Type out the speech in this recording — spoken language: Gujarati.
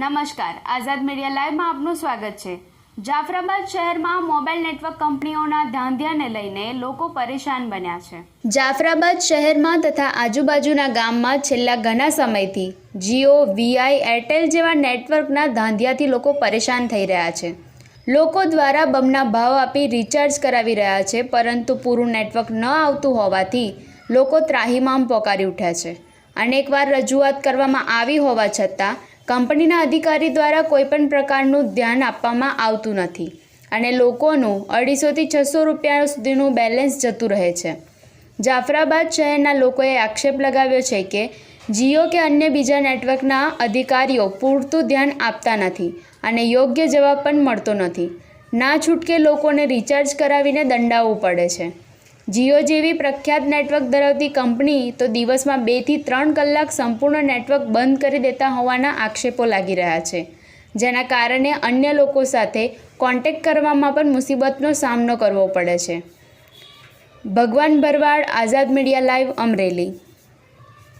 નમસ્કાર. આઝાદ મીડિયા લાઈવમાં આપનું સ્વાગત છે. જાફરાબાદ શહેરમાં મોબાઈલ નેટવર્ક કંપનીઓના ધાંધિયાને લઈને લોકો પરેશાન બન્યા છે. જાફરાબાદ શહેરમાં તથા આજુબાજુના ગામમાં છેલ્લા ઘણા સમયથી જીઓ વીઆઈ એરટેલ જેવા નેટવર્કના ધાંધિયાથી લોકો પરેશાન થઈ રહ્યા છે. લોકો દ્વારા બમના ભાવ આપી રિચાર્જ કરાવી રહ્યા છે, પરંતુ પૂરું નેટવર્ક ન આવતું હોવાથી લોકો ત્રાહીમામ પોકારી ઉઠ્યા છે. અનેકવાર રજૂઆત કરવામાં આવી હોવા છતાં કંપનીના અધિકારી દ્વારા કોઈપણ પ્રકારનું ધ્યાન આપવામાં આવતું નથી અને લોકોનું અઢીસોથી છસો રૂપિયા સુધીનું બેલેન્સ જતું રહે છે. જાફરાબાદ શહેરના લોકોએ આક્ષેપ લગાવ્યો છે કે જીઓ કે અન્ય બીજા નેટવર્કના અધિકારીઓ પૂરતું ધ્યાન આપતા નથી અને યોગ્ય જવાબ પણ મળતો નથી. ના છૂટકે લોકોને રિચાર્જ કરાવીને દંડાવવું પડે છે. જીઓ જેવી પ્રખ્યાત નેટવર્ક ધરાવતી કંપની તો દિવસમાં બેથી ત્રણ કલાક સંપૂર્ણ નેટવર્ક બંધ કરી દેતા હોવાના આક્ષેપો લાગી રહ્યા છે. જેના કારણે અન્ય લોકો સાથે કોન્ટેક્ટ કરવામાં પણ મુસીબતનો સામનો કરવો પડે છે. Bhagwan Bharwad, Azad media live, Amreli.